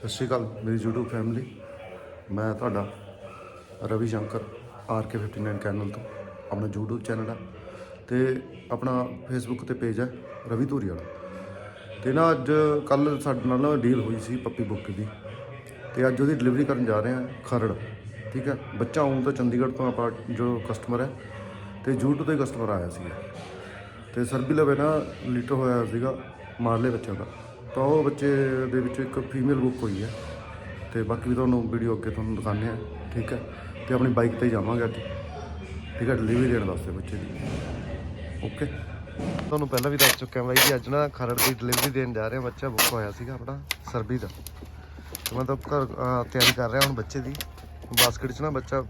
ਸਤਿ ਸ਼੍ਰੀ ਅਕਾਲ, ਮੇਰੀ YouTube family ਮੈਂ ਤੁਹਾਡਾ ਰਵੀ ਸ਼ੰਕਰ RK59 ਚੈਨਲ ਤੋਂ। ਆਪਣਾ YouTube ਚੈਨਲ ਹੈ ਤੇ ਆਪਣਾ Facebook ਤੇ ਪੇਜ ਹੈ ਰਵੀ ਧੂਰੀ ਵਾਲਾ। ਤੇ ਨਾ ਅੱਜ ਕੱਲ ਸਾਡੇ ਨਾਲ ਨਾ ਡੀਲ ਹੋਈ ਸੀ ਪੱਪੀ ਬੁੱਕ ਦੀ। ਤੇ ਅੱਜ ਉਹਦੀ ਡਿਲੀਵਰੀ ਕਰਨ ਜਾ ਰਹੇ ਹਾਂ ਖਰੜ, ਠੀਕ ਹੈ ਬੱਚਾ ਆਉਂ ਤਾਂ ਚੰਡੀਗੜ੍ਹ ਤੋਂ ਆਪਾਂ ਜੋ ਕਸਟਮਰ ਹੈ ਤੇ YouTube ਤੋਂ ਹੀ ਕਸਟਮਰ ਆਇਆ ਸੀ ਤੇ ਸਰ ਲਵੇ ਨਾ ਲੀਟਰ ਹੋਇਆ ਸੀਗਾ, ਮਾਰਲੇ ਬੱਚਿਆਂ ਦਾ। ਤਾਂ ਉਹ ਬੱਚੇ ਦੇ ਵਿੱਚੋਂ ਇੱਕ ਫੀਮੇਲ ਬੁੱਕ ਹੋਈ ਹੈ ਤੇ ਬਾਕੀ ਵੀ ਤੁਹਾਨੂੰ ਵੀਡੀਓ ਅੱਗੇ ਤੁਹਾਨੂੰ ਦਿਖਾਉਂਦੇ ਆ ਠੀਕ ਹੈ? ਤੇ ਆਪਣੀ ਬਾਈਕ ਤੇ ਹੀ ਜਾਵਾਂਗੇ ਅੱਜ। ਠੀਕ ਹੈ ਡਿਲੀਵਰੀ ਦੇਣ ਵਾਸਤੇ ਬੱਚੇ ਦੀ। ਓਕੇ ਤੁਹਾਨੂੰ ਪਹਿਲਾਂ ਵੀ ਦੱਸ ਚੁੱਕਿਆ ਬਾਈ ਜੀ ਅੱਜ ਨਾ ਖਰੜ ਦੀ ਡਿਲੀਵਰੀ ਦੇਣ ਜਾ ਰਹੇ ਹਾਂ। ਬੱਚਾ ਬੁੱਕ ਹੋਇਆ ਸੀਗਾ ਆਪਣਾ, ਸਰਬੀ ਦਾ। ਤੇ ਮੈਂ ਤਾਂ ਘਰ ਤਿਆਰੀ ਕਰ ਰਿਹਾ ਹੁਣ ਬੱਚੇ ਦੀ। ਬਾਸਕਟ 'ਚ ਨਾ ਬੱਚਾ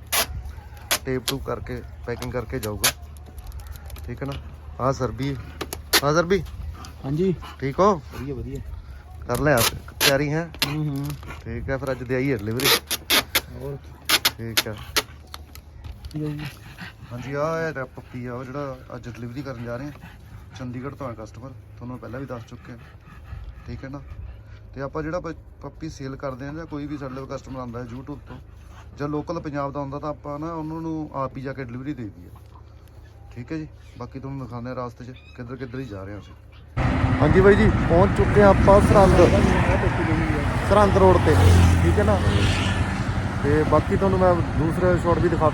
ਟੇਪ ਟੂ ਕਰਕੇ ਪੈਕਿੰਗ ਕਰਕੇ ਜਾਊਗਾ। ਠੀਕ ਹੈ ਨਾ? ਹਾਂ ਸਰਬੀ ਹਾਂ। ਸਰਬੀ। ਹਾਂਜੀ। ਠੀਕ ਹੋ? ਵਧੀਆ ਵਧੀਆ। ਕਰ ਲਿਆ ਤਿਆਰੀ ਹੈ? ਹੂੰ ਹੂੰ। ਠੀਕ ਹੈ ਫਿਰ ਅੱਜ ਦੇ ਆਈ ਡਿਲੀਵਰੀ ਹੋਰ? ਠੀਕ ਹੈ। ਕੀ ਹੈ ਜੀ। ਹਾਂਜੀ ਆ ਹੈ ਪੱਪੀ ਆ ਉਹ ਜਿਹੜਾ ਅੱਜ ਡਿਲੀਵਰੀ ਕਰਨ ਜਾ ਰਹੇ ਹਾਂ। ਚੰਡੀਗੜ੍ਹ ਤੋਂ ਆ ਕਸਟਮਰ ਤੁਹਾਨੂੰ ਪਹਿਲਾਂ ਵੀ ਦੱਸ ਚੁੱਕੇ ਹਾਂ ਠੀਕ ਹੈ ਨਾ? ਤੇ ਆਪਾਂ ਜਿਹੜਾ ਪੱਪੀ ਸੇਲ ਕਰਦੇ ਹਾਂ ਜਾਂ ਕੋਈ ਵੀ ਸਾਡੇ ਕੋਲ ਕਸਟਮਰ ਆਉਂਦਾ ਹੈ YouTube ਤੋਂ ਜਾਂ ਲੋਕਲ ਪੰਜਾਬ ਦਾ ਹੁੰਦਾ ਤਾਂ ਆਪਾਂ ਨਾ ਉਹਨਾਂ ਨੂੰ ਆਪ ਹੀ ਜਾ ਕੇ ਡਿਲੀਵਰੀ ਦੇ ਦਈਏ। ਠੀਕ ਹੈ ਜੀ? ਬਾਕੀ ਤੁਹਾਨੂੰ ਦਿਖਾਉਂਦੇ ਹਾਂ ਰਾਸਤੇ 'ਚ ਕਿੱਧਰ ਕਿੱਧਰ ਹੀ ਜਾ ਰਹੇ ਹਾਂ ਅਸੀਂ। ਹਾਂਜੀ ਬਾਈ ਜੀ, ਪਹੁੰਚ ਚੁੱਕੇ ਹਾਂ ਆਪਾਂ ਸਰਹੰਦ। ਸਰਹੰਦ ਰੋਡ ਤੇ, ਠੀਕ ਹੈ ਨਾ? ਤੇ ਬਾਕੀ ਤੁਹਾਨੂੰ ਮੈਂ ਦੂਸਰਾ ਸ਼ਾਟ ਵੀ ਦਿਖਾ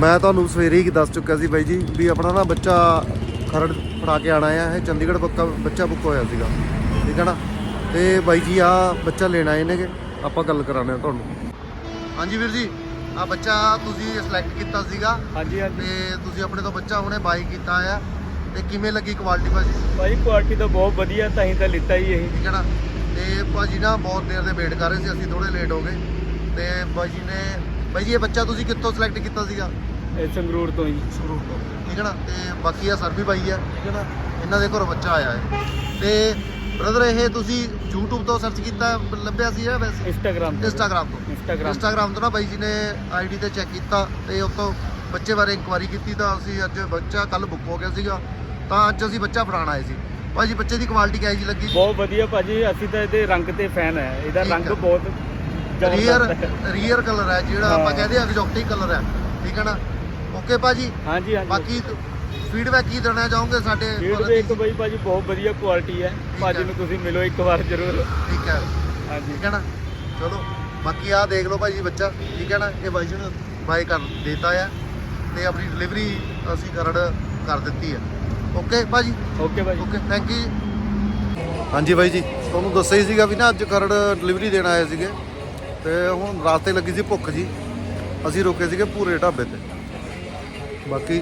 ਮੈਂ ਤੁਹਾਨੂੰ ਸਵੇਰੇ ਹੀ ਦੱਸ ਚੁੱਕਿਆ ਸੀ ਬਾਈ ਜੀ ਵੀ ਆਪਣਾ ਨਾ ਬੱਚਾ ਖਰੜ ਫੜਾ ਕੇ ਆਣਾ ਆ ਇਹ ਚੰਡੀਗੜ੍ਹ ਬੱਕਾ ਬੱਚਾ ਬੁੱਕ ਹੋਇਆ ਸੀਗਾ ਠੀਕ ਹੈ ਨਾ? ਤੇ ਬਾਈ ਜੀ ਆ ਬੱਚਾ ਲੈਣ ਆਏ ਨੇਗੇ ਆਪਾਂ ਗੱਲ ਕਰਾਣੇ ਆ ਤੁਹਾਨੂੰ। ਹਾਂਜੀ ਵੀਰ ਜੀ ਆ ਬੱਚਾ ਤੁਸੀਂ ਸਿਲੈਕਟ ਕੀਤਾ ਸੀਗਾ ਹਾਂਜੀ ਹਾਂਜੀ। ਤੇ ਤੁਸੀਂ ਆਪਣੇ ਤੋਂ ਬੱਚਾ ਹੁਣੇ ਬਾਈ ਕੀਤਾ ਆ ਤੇ ਕਿਵੇਂ ਲੱਗੀ ਕੁਆਲਿਟੀ ਭਾਜੀ? ਭਾਈ ਕੁਆਲਿਟੀ ਤਾਂ ਬਹੁਤ ਵਧੀਆ ਤਾਂ ਹੀ ਤਾਂ ਲਿੱਤਾ ਹੀ ਇਹ। ਠੀਕ ਹੈ ਨਾ? ਤੇ ਭਾਜੀ ਨਾ ਬਹੁਤ ਦੇਰ ਦੇ ਵੇਟ ਕਰ ਰਹੇ ਸੀ ਅਸੀਂ ਥੋੜੇ ਲੇਟ ਹੋ ਗਏ ਤੇ ਬਾਜੀ ਨੇ ਬਾਈ ਜੀ ਇਹ ਬੱਚਾ ਤੁਸੀਂ ਕਿੱਥੋਂ ਸਿਲੈਕਟ ਕੀਤਾ ਸੀਗਾ? ਇਹ ਸੰਗਰੂਰ ਤੋਂ ਹੀ ਸੰਗਰੂਰ ਤੋਂ ਠੀਕ ਹੈ ਨਾ? ਤੇ ਬਾਕੀ ਆ ਸਰ ਵੀ ਬਾਈ ਹੈ ਠੀਕ ਹੈ ਨਾ? ਇਹਨਾਂ ਦੇ ਘਰੋਂ ਬੱਚਾ ਆਇਆ ਹੈ ਤੇ ਬ੍ਰਦਰ ਇਹ ਤੁਸੀਂ YouTube ਤੋਂ ਸਰਚ ਕੀਤਾ ਲੱਭਿਆ ਸੀ ਜਾਂ ਵੈਸੇ? ਇੰਸਟਾਗ੍ਰਾਮ Instagram ਤੋਂ। ਇੰਸਟਾਗ੍ਰਾਮ Instagram ਤੋਂ ਨਾ ਬਾਈ ਜੀ ਨੇ ਆਈਡੀ ਤੇ ਚੈੱਕ ਕੀਤਾ ਤੇ ਉਤੋਂ ਬੱਚੇ ਬਾਰੇ ਇਨਕੁਆਰੀ ਕੀਤੀ ਤਾਂ ਅਸੀਂ ਅੱਜ ਬੱਚਾ ਕੱਲ ਬੁੱਕ ਹੋ ਗਿਆ ਸੀਗਾ ਤਾਂ ਅੱਜ ਅਸੀਂ ਬੱਚਾ ਫੜਾਉਣ ਆਏ ਸੀ। ਭਾਜੀ ਬੱਚੇ ਦੀ ਕੁਆਲਿਟੀ ਕਿਹੋ ਜੀ ਲੱਗੀ? ਬਹੁਤ ਵਧੀਆ ਭਾਜੀ ਅਸੀਂ ਤਾਂ ਇਹਦੇ ਰੰਗ ਤੇ ਫੈਨ ਹੈ। ਇਹਦਾ ਰੰਗ। ਬਹੁਤ ਰੀਅਰ। ਰੀਅਰ ਕਲਰ ਹੈ ਜਿਹੜਾ। ਆਪਾਂ ਕਹਦੇ ਆ ਐਗਜ਼ੌਟਿਕ ਕਲਰ ਹੈ। ਠੀਕ ਹੈ ਨਾ? ਓਕੇ ਭਾਜੀ? ਹਾਂਜੀ ਹਾਂਜੀ। ਬਾਕੀ ਫੀਡਬੈਕ ਕੀ ਦੇਣਾ ਚਾਹੋਗੇ ਸਾਡੇ ਫੀਡਬੈਕ ਬਈ ਭਾਜੀ ਬਹੁਤ ਵਧੀਆ ਕੁਆਲਿਟੀ ਹੈ। ਭਾਜੀ। ਨੂੰ ਤੁਸੀਂ ਮਿਲੋ ਇੱਕ ਵਾਰ ਜ਼ਰੂਰ। ਠੀਕ ਹੈ। ਹਾਂਜੀ। ਠੀਕ ਹੈ ਨਾ? ਚਲੋ ਬਾਕੀ ਆ ਦੇਖ ਲਓ ਭਾਈ ਜੀ ਬੱਚਾ। ਠੀਕ ਹੈ ਨਾ? ਇਹ ਬਾਈ ਨੂੰ ਬਾਈ ਕਰ ਦਿੱਤਾ ਆ ਤੇ ਆਪਣੀ ਡਿਲੀਵਰੀ ਅਸੀਂ ਕਰੜ ਕਰ ਦਿੱਤੀ ਹੈ ਓਕੇ ਭਾਜੀ? ਓਕੇ ਭਾਜੀ। ਓਕੇ ਥੈਂਕ ਯੂ ਹਾਂਜੀ ਬਾਈ ਜੀ ਤੁਹਾਨੂੰ ਦੱਸਿਆ ਹੀ ਸੀਗਾ ਵੀ ਨਾ ਅੱਜ ਕਰੜ ਡਿਲੀਵਰੀ ਦੇਣ ਆਏ ਸੀਗੇ। ਤੇ ਹੁਣ ਰਾਸਤੇ ਲੱਗੀ ਸੀ ਭੁੱਖ ਜੀ। ਅਸੀਂ ਰੁਕੇ ਸੀਗੇ ਪੂਰੇ ਢਾਬੇ ਤੇ। ਬਾਕੀ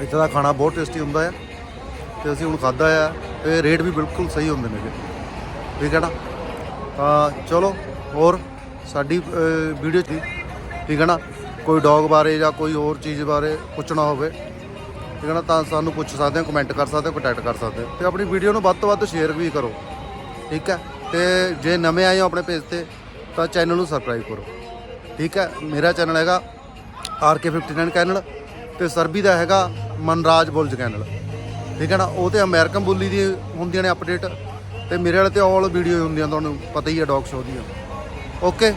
ਇੱਥੇ ਦਾ ਖਾਣਾ ਬਹੁਤ ਟੇਸਟੀ ਹੁੰਦਾ ਆ। ਤੇ ਅਸੀਂ ਹੁਣ ਖਾਦਾ ਆ। ਤੇ ਰੇਟ ਵੀ ਬਿਲਕੁਲ ਸਹੀ ਹੁੰਦੇ ਨੇਗੇ ਠੀਕ ਹੈ ਨਾ? ਤਾਂ ਚਲੋ, ਹੋਰ ਸਾਡੀ ਵੀਡੀਓ ਜੀ ਠੀਕ ਹੈ ਨਾ? ਕੋਈ ਡੌਗ ਬਾਰੇ ਜਾਂ ਕੋਈ ਹੋਰ ਚੀਜ਼ ਬਾਰੇ ਪੁੱਛਣਾ ਹੋਵੇ, ਠੀਕ ਹੈ ਨਾ? ਤਾਂ ਸਾਨੂੰ ਪੁੱਛ ਸਕਦੇ ਹੋ ਕਮੈਂਟ ਕਰ ਸਕਦੇ ਹੋ ਕੰਟੈਕਟ ਕਰ ਸਕਦੇ ਹੋ। ਤੇ ਆਪਣੀ ਵੀਡੀਓ ਨੂੰ ਵੱਧ ਤੋਂ ਵੱਧ ਸ਼ੇਅਰ ਵੀ ਕਰੋ। ਠੀਕ ਹੈ? ਤੇ ਜੇ ਨਵੇਂ ਆਏ ਹੋ ਆਪਣੇ ਪੇਜ ਤੇ ਤਾਂ ਚੈਨਲ ਨੂੰ ਸਬਸਕ੍ਰਾਈਬ ਕਰੋ। ਠੀਕ ਹੈ? ਮੇਰਾ ਚੈਨਲ ਹੈਗਾ RK59 ਚੈਨਲ ਤੇ ਸਰਬੀ ਦਾ ਹੈਗਾ ਮਨਰਾਜ ਬੁਲਜ ਚੈਨਲ ਠੀਕ ਹੈ ਨਾ? ਉਹ ਤੇ ਅਮਰੀਕਨ ਬੋਲੀ ਦੀ ਹੁੰਦੀਆਂ ਨੇ ਅਪਡੇਟ ਤੇ ਮੇਰੇ ਵਾਲੇ ਤੇ ਆਲ ਵੀਡੀਓ ਹੁੰਦੀਆਂ, ਤੁਹਾਨੂੰ ਪਤਾ ਹੀ ਹੈ ਡੌਗ ਸ਼ੋ ਦੀਆਂ। ਓਕੇ